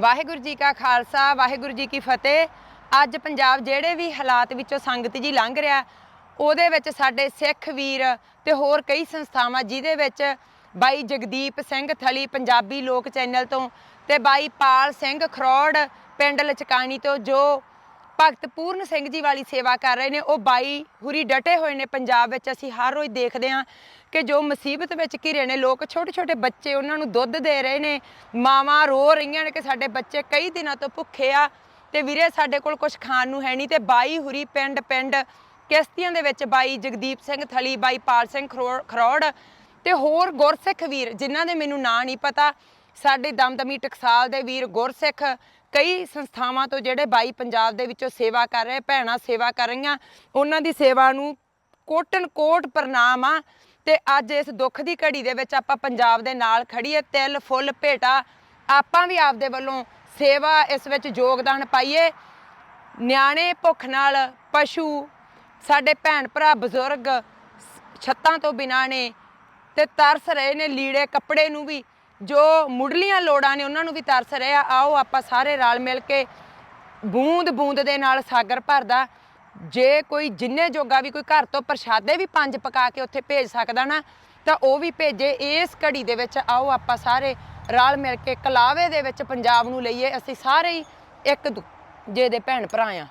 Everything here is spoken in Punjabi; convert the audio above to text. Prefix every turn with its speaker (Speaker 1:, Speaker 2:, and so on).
Speaker 1: ਵਾਹਿਗੁਰੂ ਜੀ ਕਾ ਖਾਲਸਾ, ਵਾਹਿਗੁਰੂ ਜੀ ਕੀ ਫਤਿਹ। ਅੱਜ ਪੰਜਾਬ ਜਿਹੜੇ ਵੀ ਹਾਲਾਤ ਵਿੱਚੋਂ ਸੰਗਤ ਜੀ ਲੰਘ ਰਿਹਾ, ਉਹਦੇ ਵਿੱਚ ਸਾਡੇ ਸਿੱਖ ਵੀਰ ਤੇ ਹੋਰ ਕਈ ਸੰਸਥਾਵਾਂ, ਜਿਹਦੇ ਵਿੱਚ ਬਾਈ ਜਗਦੀਪ ਸਿੰਘ ਥਲੀ, ਪੰਜਾਬੀ ਲੋਕ ਚੈਨਲ ਤੋਂ, ਤੇ ਬਾਈ ਪਾਲ ਸਿੰਘ ਖਰੋੜ, ਪਿੰਡ ਲਚਕਾਣੀ ਤੋਂ, ਜੋ ਭਗਤ ਪੂਰਨ ਸਿੰਘ ਜੀ ਵਾਲੀ ਸੇਵਾ ਕਰ ਰਹੇ ਨੇ। ਉਹ ਬਾਈ ਹੁਰੀ ਡਟੇ ਹੋਏ ਨੇ ਪੰਜਾਬ ਵਿੱਚ। ਅਸੀਂ ਹਰ ਰੋਜ਼ ਦੇਖਦੇ ਹਾਂ ਕਿ ਜੋ ਮੁਸੀਬਤ ਵਿੱਚ ਘਿਰੇ ਨੇ, ਲੋਕ ਛੋਟੇ ਛੋਟੇ ਬੱਚੇ ਉਹਨਾਂ ਨੂੰ ਦੁੱਧ ਦੇ ਰਹੇ ਨੇ। ਮਾਵਾਂ ਰੋ ਰਹੀਆਂ ਨੇ ਕਿ ਸਾਡੇ ਬੱਚੇ ਕਈ ਦਿਨਾਂ ਤੋਂ ਭੁੱਖੇ ਆ ਤੇ ਵੀਰੇ ਸਾਡੇ ਕੋਲ ਕੁਝ ਖਾਣ ਨੂੰ ਹੈ ਨਹੀਂ ਤੇ ਬਾਈ ਹੁਰੀ ਪਿੰਡ ਪਿੰਡ ਕਿਸ਼ਤੀਆਂ ਦੇ ਵਿੱਚ ਬਾਈ ਜਗਦੀਪ ਸਿੰਘ ਥਲੀ, ਬਾਈ ਪਾਲ ਸਿੰਘ ਖਰੋ- ਖਰੋੜ ਤੇ ਹੋਰ ਗੁਰਸਿੱਖ ਵੀਰ ਜਿਨ੍ਹਾਂ ਦੇ ਮੈਨੂੰ ਨਾਂ ਨਹੀਂ ਪਤਾ। ਸਾਡੇ ਦਮਦਮੀ ਟਕਸਾਲ ਦੇ ਵੀਰ ਗੁਰਸਿੱਖ ਕਈ ਸੰਸਥਾਵਾਂ ਤੋਂ ਜਿਹੜੇ ਬਾਈ ਪੰਜਾਬ ਦੇ ਵਿੱਚੋਂ ਸੇਵਾ ਕਰ ਰਹੇ, ਭੈਣਾਂ ਸੇਵਾ ਕਰ ਰਹੀਆਂ, ਉਹਨਾਂ ਦੀ ਸੇਵਾ ਨੂੰ ਕੋਟਨ ਕੋਟ ਪ੍ਰਣਾਮ ਆ। ਤੇ ਅੱਜ ਇਸ ਦੁੱਖ ਦੀ ਘੜੀ ਦੇ ਵਿੱਚ ਆਪਾਂ ਪੰਜਾਬ ਦੇ ਨਾਲ ਖੜੀਏ ਤਿਲ, ਫੁੱਲ, ਭੇਟਾ, ਆਪਾਂ ਵੀ ਆਪਦੇ ਵੱਲੋਂ ਸੇਵਾ ਇਸ ਵਿੱਚ ਯੋਗਦਾਨ ਪਾਈਏ। ਨਿਆਣੇ ਭੁੱਖ ਨਾਲ ਪਸ਼ੂ, ਸਾਡੇ ਭੈਣ ਭਰਾ ਬਜ਼ੁਰਗ ਛੱਤਾਂ ਤੋਂ ਬਿਨਾਂ ਨੇ ਤੇ ਤਰਸ ਰਹੇ ਨੇ ਲੀੜੇ ਕੱਪੜੇ ਨੂੰ ਵੀ। ਜੋ ਮੁੱਢਲੀਆਂ ਲੋੜਾਂ ਨੇ ਉਹਨਾਂ ਨੂੰ ਵੀ ਤਰਸ ਰਿਹਾ, ਆਓ ਆਪਾਂ ਸਾਰੇ ਰਲ ਮਿਲ ਕੇ ਬੂੰਦ ਬੂੰਦ ਦੇ ਨਾਲ ਸਾਗਰ ਭਰਦਾ। ਜੇ ਕੋਈ ਜਿੰਨੇ ਜੋਗਾ ਵੀ ਕੋਈ ਘਰ ਤੋਂ ਪ੍ਰਸ਼ਾਦੇ ਵੀ ਪੰਜ ਪਕਾ ਕੇ ਉੱਥੇ ਭੇਜ ਸਕਦਾ ਨਾ, ਤਾਂ ਉਹ ਵੀ ਭੇਜੇ। ਇਸ ਘੜੀ ਦੇ ਵਿੱਚ ਆਓ ਆਪਾਂ ਸਾਰੇ ਰਲ ਮਿਲ ਕੇ ਕਲਾਵੇ ਦੇ ਵਿੱਚ ਪੰਜਾਬ ਨੂੰ ਲਈਏ। ਅਸੀਂ ਸਾਰੇ ਹੀ ਇੱਕ ਦੂਜੇ ਦੇ ਭੈਣ ਭਰਾ ਆ।